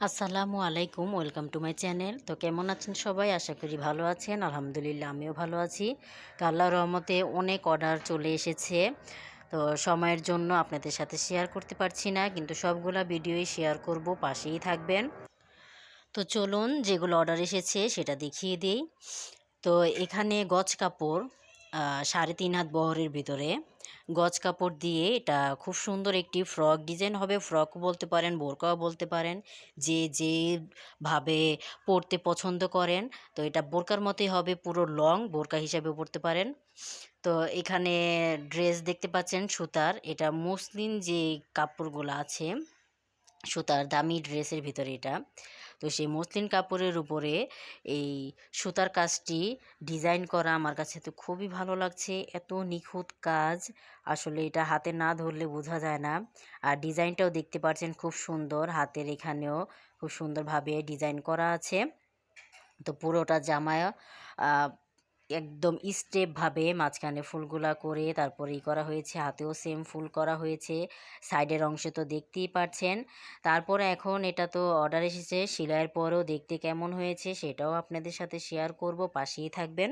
আসসালামু আলাইকুম, welcome to my channel. তো কেমন আছেন সবাই? আশা করি ভালো আছেন। আলহামদুলিল্লাহ, আমিও ভালো আছি। আল্লাহ রহমতে অনেক অর্ডার চলে এসেছে। তো সময়ের জন্য আপনাদের সাথে শেয়ার করতে পারছি না, কিন্তু সবগুলা ভিডিওই শেয়ার করব, পাশেই থাকবেন। তো চলুন, যেগুলো অর্ডার এসেছে সেটা দেখিয়ে দিই। তো এখানে গজ কাপড় সাড়ে তিন হাত বহরের ভিতরে গজ কাপড় দিয়ে এটা খুব সুন্দর একটি ফ্রক ডিজাইন হবে। ফ্রক বলতে পারেন, বোরকাও বলতে পারেন, যে যেভাবে পরতে পছন্দ করেন। তো এটা বোরকার মতোই হবে, পুরো লং বোরকা হিসাবে পরতে পারেন। তো এখানে ড্রেস দেখতে পাচ্ছেন সুতার। এটা মসলিন যে কাপড়গুলো আছে সুতার দামি ড্রেসের ভিতরে এটা। তো সেই মসলিন কাপড়ের উপরে এই সুতার কাজটি ডিজাইন করা আমার কাছে তো খুবই ভালো লাগছে। এত নিখুঁত কাজ, আসলে এটা হাতে না ধরলে বোঝা যায় না। আর ডিজাইনটাও দেখতে পাচ্ছেন খুব সুন্দর, হাতের এখানেও খুব সুন্দরভাবে ডিজাইন করা আছে। তো পুরোটা জামায় একদম স্টেপভাবে মাঝখানে ফুলগুলা করে তারপরে ই করা হয়েছে, হাতেও সেম ফুল করা হয়েছে। সাইডের অংশে তো দেখতেই পাচ্ছেন তারপর এখন এটা তো অর্ডার এসেছে। সেলাইয়ের পরেও দেখতে কেমন হয়েছে সেটাও আপনাদের সাথে শেয়ার করব, পাশেই থাকবেন।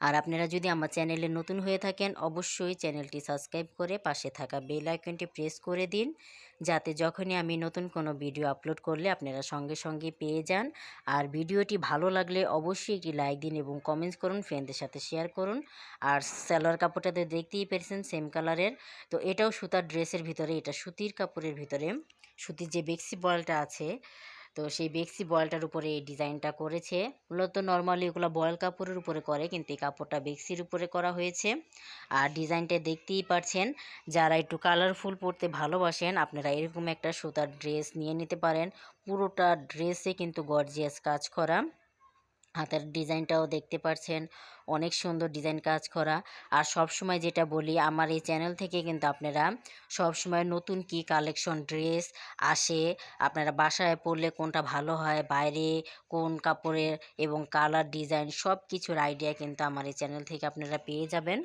আর আপনারা যদি আমার চ্যানেলে নতুন হয়ে থাকেন, অবশ্যই চ্যানেলটি সাবস্ক্রাইব করে পাশে থাকা বেল আইকনটি প্রেস করে দিন। যাতে যখনই আমি নতুন কোনো ভিডিও আপলোড করলে আপনারা সঙ্গে সঙ্গে পেয়ে যান। আর ভিডিওটি ভালো লাগলে অবশ্যই একটি লাইক দিন এবং কমেন্টস করুন, ফ্রেন্ডদের সাথে শেয়ার করুন। আর সালোয়ার কাপড়টাতে দেখতেই পেরেছেন সেম কালারের তো এটাও সুতার ড্রেসের ভিতরে, এটা সুতির কাপড়ের ভিতরে। সুতির যে বেক্সি বলটা আছে তো সেই বেক্সি বয়েলটার উপরে এই ডিজাইনটা করেছে। মূলত নর্মালি ওগুলো বয়েল কাপড়ের উপরে করে, কিন্তু এই কাপড়টা বেক্সির উপরে করা হয়েছে। আর ডিজাইনটা দেখতেই পারছেন যারা একটু কালারফুল পরতে ভালোবাসেন, আপনারা এরকম একটা সুতার ড্রেস নিয়ে নিতে পারেন। পুরোটা ড্রেসে কিন্তু গর্জিয়াস কাজ করা। হাতের ডিজাইনটাও দেখতে পাচ্ছেন অনেক সুন্দর ডিজাইন কাজ করা। আর সব সময় যেটা বলি, আমার এই চ্যানেল থেকে কিন্তু আপনারা সব সময় নতুন কি কালেকশন ড্রেস আসে, আপনারা বাসায় পরলে কোনটা ভালো হয়, বাইরে কোন কাপড়ের এবং কালার, ডিজাইন সব কিছুর আইডিয়া কিন্তু আমার এই চ্যানেল থেকে আপনারা পেয়ে যাবেন।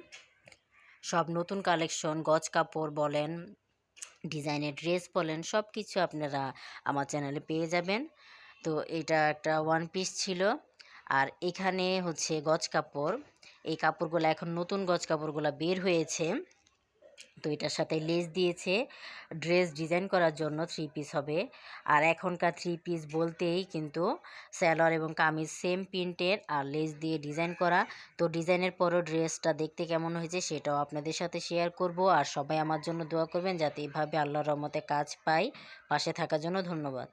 সব নতুন কালেকশন, গজ কাপড় বলেন, ডিজাইনের ড্রেস বলেন সব কিছু আপনারা আমার চ্যানেলে পেয়ে যাবেন। তো এটা একটা ওয়ান পিস ছিল। আর এখানে হচ্ছে গজ কাপড়। এই কাপড়গুলো এখন নতুন গজ কাপড়গুলো বের হয়েছে। তো এটার সাথে লেস দিয়েছে। ড্রেস ডিজাইন করার জন্য থ্রি পিস হবে। আর এখনকার থ্রি পিস বলতেই কিন্তু স্যালোয়ার এবং কামিজ সেম প্রিন্টের আর লেস দিয়ে ডিজাইন করা। তো ডিজাইনের পরও ড্রেসটা দেখতে কেমন হয়েছে সেটাও আপনাদের সাথে শেয়ার করব। আর সবাই আমার জন্য দোয়া করবেন যাতে এভাবে আল্লাহর রহমতে কাজ পাই। পাশে থাকার জন্য ধন্যবাদ।